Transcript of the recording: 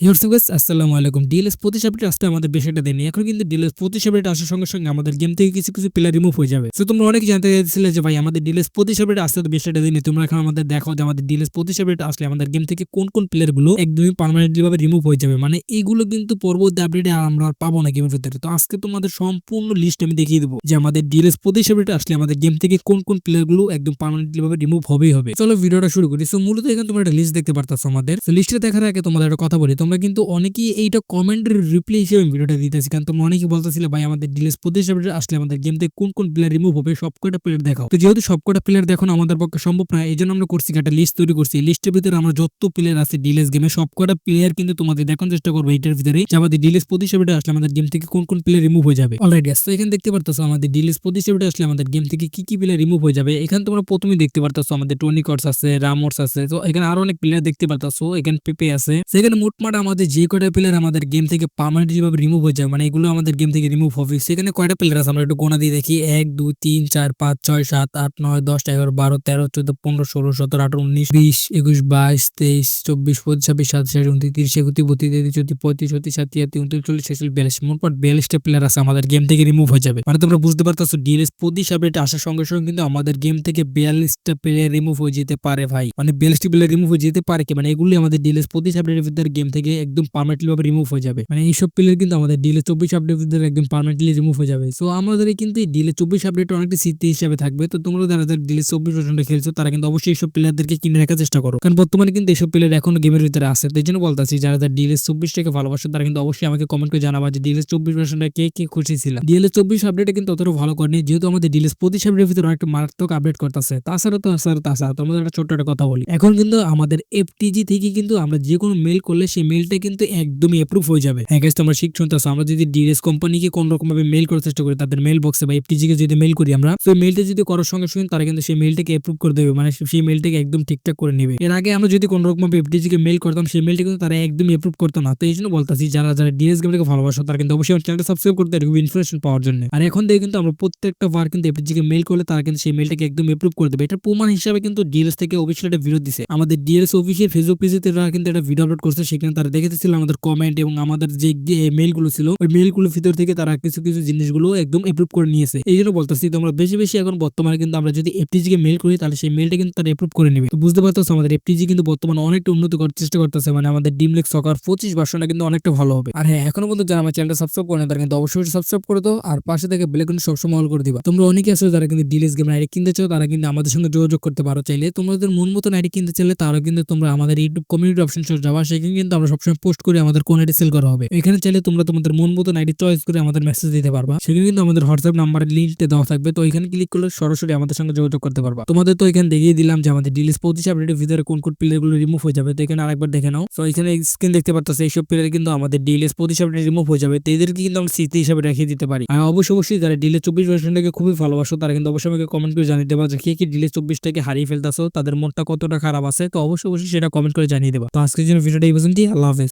হিউরসুগাস আসসালামু আলাইকুম ডিএলএস প্রতি সাপেটে আসতে আমাদের বেশি একটা দেয়নি এখন কিন্তু ডিএলএস প্রতি সাপেটে আসার সঙ্গে সঙ্গে আমাদের গেম থেকে কিছু কিছু প্লেয়ার রিমুভ হয়ে যাবে। তো তোমরা অনেকে জানতে চাইছিলে যে, ভাই, আমাদের ডিএলএস প্রতি সাপেটে আসতে তো বেশি একটা দিনই তোমরা এখন আমাদের দেখো যে, আমাদের ডিএলএস প্রতি সাপেটে আসলে আমাদের গেম থেকে কোন কোন প্লেয়ারগুলো একদমই পার্মানেন্টলি ভাবে রিমুভ হয়ে যাবে। মানে এইগুলো কিন্তু পরবর্তী আপডেটে আমরা আর পাবো না গেমের ভিতরে। তো আজকে তোমাদের সম্পূর্ণ লিস্ট আমি দেখিয়ে দেবো যে, আমাদের ডিএলএস প্রতি সাপেটে আসলে আমাদের গেম থেকে কোন কোন প্লেয়ারগুলো একদম পার্মানেন্টলি ভাবে রিমুভ হবেই হবে। চলো, ভিডিওটা শুরু করি। সো মূলত এখানে তোমরা একটা লিস্ট দেখতে পারতাছো আমাদের। লিস্টে দেখার আগে তোমাদের একটা কথা বলি। তোমরা কিন্তু অনেকেই এইটা কমেন্টের রিপ্লাই হিসেবে ভিডিওটা দিতেছি। কারণ তোমরা অনেকেই বলতেছিলে, ভাই, আমাদের ডিলেস প্রতি আসলে আমাদের গেম থেকে কোন কোন প্লেয়ার রিমুভ হবে সব কটা প্লেয়ার দেখাও। তো যেহেতু সব কটা প্লেয়ার দেখো আমাদের পক্ষে সম্ভব না, এই জন্য আমরা করছি একটা লিস্ট তৈরি করছি। লিস্টের ভিতরে আমরা যত প্লেয়ার আছে ডিলেস গেমে সব কটা প্লেয়ার কিন্তু তোমাদের দেখানোর চেষ্টা করব এইটার ভিতরে যে আমাদের ডিলেস প্রতি আসলে আমাদের গেম থেকে কোন কোন প্লেয়ার রিমুভ হয়ে যাবে। অলরেডি তো এখানে দেখতে পারতেছো আমাদের ডিলেস প্রতি আসলে আমাদের গেম থেকে কি কি প্লেয়ার রিমুভ হয়ে যাবে। এখানে তোমরা প্রথমেই দেখতে পারতেছো আমাদের টনি কটস আছে রামোর্স আছে, তো এখানে আরও অনেক প্লেয়ার দেখতে পারতেছো, এখানে পেপে আছে। সেখানে মোটমাট আমাদের যে কয়টা প্লেয়ার আমাদের গেম থেকে পার্মানেন্টলি ভাবে রিমুভ হয়ে যায় মানে এগুলো আমাদের গেম থেকে রিমুভ হবে। সেখানে কয়টা প্লেয়ার আছে? আমরা একটু গোনা দিয়ে দেখি। এক, দুই, তিন, চার, পাঁচ, ছয়, সাত, আট, নয়, দশ, এগারো, বারো, তেরো, চোদ্দ, পনেরো, ষোলো, সতেরো, আঠারো, উনিশ, বিশ, একুশ, বাইশ, তেইশ, চব্বিশ, পঁচিশ, ছাব্বিশ, সাতাশ উনত্রিশ, তিরিশ একত্রিশ বত্রিশ তেত্রিশ, চৌত্রিশ, পঁয়ত্রিশ, ছত্রিশ সাত তিয়াত্রিশ উনত্রিশ, চল্লিশ, ছেচল্লিশ, বিয়াল্লিশ মোটমাট বিয়াল্লিশটা প্লেয়ার আছে আমাদের গেম থেকে রিমুভ হয়ে যাবে। মানে তোমরা বুঝতে পারতেছো ডিএলএস প্রতি আপডেট আসার সঙ্গে সঙ্গে কিন্তু আমাদের গেম থেকে বিয়াল্লিশটা প্লেয়ার রিমুভ হয়ে যেতে পারে ভাই। মানে বিয়াল্লিশটি প্লেয়ার রিমুভ হয়ে যেতে পারে কি? মানে এগুলি আমাদের ডিএলএস প্রতি আপডেটের ভিতরে গেম থেকে একদম পার্মানেন্টলি ভাবে রিমুভ হয়ে যাবে। মানে এইসব প্লেয়ার কিন্তু আমাদের ডিএলএস চব্বিশ আপডেটের ভিতরে একদম পার্মানেন্টলি রিমুভ হয়ে যাবে। সো আমাদের কিন্তু ডিএলএস চব্বিশ আপডেট অনেকটা স্মৃতি হিসাবে থাকবে। তো তোমরা যারা যারা ডিএলএস চব্বিশ পার্সেন্টে খেলছো, তারা কিন্তু অবশ্যই এইসব প্লেয়ারদেরকে কিনে রাখার চেষ্টা করো। কারণ বর্তমানে কিন্তু এইসব প্লেয়ার এখনও গেমের ভিতরে আছে। তো জন্য বলতেছি, যারা যারা ডিএলএস চব্বিশটাকে ভালোবাসো, তারা কিন্তু অবশ্যই আমাকে কমেন্ট করে জানাবা যে ডিএলএস চব্বিশ পার্সেন্টে কে কে খুশি ছিল। ডিএলএস চব্বিশ আপডেটে কিন্তু অতটা ভালো করেনি, যেহেতু আমাদের ডিএলএস পঁচিশ আপডেটের ভিতরে অনেকটা মারাত্মক আপডেট করতেছে। তাছাড়া তো, তাছাড়া তাছাড়া তোমাদের একটা ছোট্ট একটা কথা বলি। এখন কিন্তু আমাদের এফটিজি থেকে কিন্তু আমরা যে কোনো মেল করলে সেই মেলটা কিন্তু একদমই অ্যাপ্রুভ হয়ে যাবে। হ্যাঁ guys, তোমরা শিখ শুনতেছো আমরা যদি ডিএস কোম্পানিকে কোন রকম ভাবে মেল করার চেষ্টা করি তাদের মেল বক্সে বা এফটিজি কে যদি মেল করি আমরা সেই মেলটা যদি করার সঙ্গে সঙ্গে তারা কিন্তু সেই মেলটাকে অ্যাপ্রুভ করে দেবে মানে সেই মেলটাকে একদম ঠিকঠাক করে নেবে। এর আগে আমরা যদি কোন রকম ভাবে এফটিজি কে মেল করতাম সেই মেলটা কিন্তু তারা একদম অ্যাপ্রুভ করতো না। তো এই জন্য বলতাছি যারা যারা ডিএস গেমটাকে ভালোবাসো তারা কিন্তু অবশ্যই চ্যানেলটা সাবস্ক্রাইব করতে এরকম ইনফরমেশন পাওয়ার জন্য। আর এখন থেকে কিন্তু আমরা প্রত্যেকটা বার কিন্তু এফটিজি কে মেল করলে তারা কিন্তু সেই মেলটাকে একদম অ্যাপ্রুভ করে দেবে। এটা প্রমাণ হিসাবে কিন্তু ডিএস থেকে অফিসিয়াল একটা ভিডিও দিছে। আমাদের ডিএস অফিসের ফেসবুক পেজে তারা কিন্তু একটা ভিডিও আপলোড করছে সেখানে তারা দেখেছিল আমাদের কমেন্ট এবং আমাদের যে মেলগুলো ছিল, ওই মেলগুলোর ভিতর থেকে তারা কিছু কিছু জিনিসগুলো একদম অ্যাপ্রুভ করে নিয়েছে। এই জন্য বলতেছি, তোমরা বেশি বেশি এখন বর্তমানে কিন্তু আমরা যদি এফটিজি কে মেল করি, তাহলে সেই মেলটা কিন্তু তারা অ্যাপ্রুভ করে নেবে। তো বুঝতে পারতো আমাদের এফটিজি কিন্তু বর্তমানে অনেকটা উন্নত করার চেষ্টা করতেছে মানে আমাদের ডিমলেক সকার পঁচিশ ভার্সনটা কিন্তু অনেকটা ভালো হবে। আর হ্যাঁ এখনও পর্যন্ত যারা আমার চ্যানেলটা সাবস্ক্রাইব করে তারা কিন্তু অবশ্যই সাবস্ক্রাইব করে দাও, আর পাশে থেকে বেলে কিন্তু সবসময় অল করে দিবা। তোমরা অনেকে আছো যারা কিন্তু ডিলেস গেম আইডি কিনতে চাও, তারা কিন্তু আমাদের সঙ্গে যোগাযোগ করতে পারো চাইলে। তোমাদের মন মতন আইডি কিনতে চাইলে তারা কিন্তু তোমরা আমাদের ইউটিউব কমিউনিটি অপশন যাওয়া সেখানে কিন্তু আমরা সবসময় পোস্ট করে আমাদের কোন আইডি সেল করা হবে। এখানে চাইলে তোমরা তোমাদের মন মতন আইডি চয়েস করে আমাদের মেসেজ দিতে পারবা। সেখানে কিন্তু আমাদের হোয়াটসঅ্যাপ নাম্বারের লিঙ্কটা দেওয়া থাকবে। তো এখানে ক্লিক করলে সরাসরি আমাদের সঙ্গে যোগাযোগ করতে পারবা। তোমাদের তো এখানে দেখিয়ে দিলাম যে আমাদের ডিলিস পঁচিশ আপডেটের ভিতরে কোন কোন প্লেয়ারগুলো রিমুভ হয়ে যাবে। তো এখানে আরেকবার দেখে নাও। তো এখানে স্ক্রিন দেখতে পাচ্ছ, এইসব প্লেয়ার কিন্তু আমাদের ডিলিস পঁচিশ আপডেট রিমুভ হয়ে যাবে। তো এদেরকে কিন্তু আমরা স্মৃতি হিসাবে রেখে দিতে পারি। আর অবশ্যই অবশ্যই যারা ডিলিস চব্বিশ ভার্সনটাকে খুবই ভালোবাসো, তারা কিন্তু অবশ্যই আমাকে কমেন্ট করে জানিয়ে দেবা যে কে কি ডিলিস চব্বিশটাকে হারিয়ে ফেলতেছো, তাদের মনটা কতটা খারাপ আছে। তো অবশ্যই অবশ্যই সেটা কমেন্ট করে জানিয়ে দেবা। তো আজকের জন্য ভিডিওটা এই পর্যন্তই। আল্লাহ হাফেজ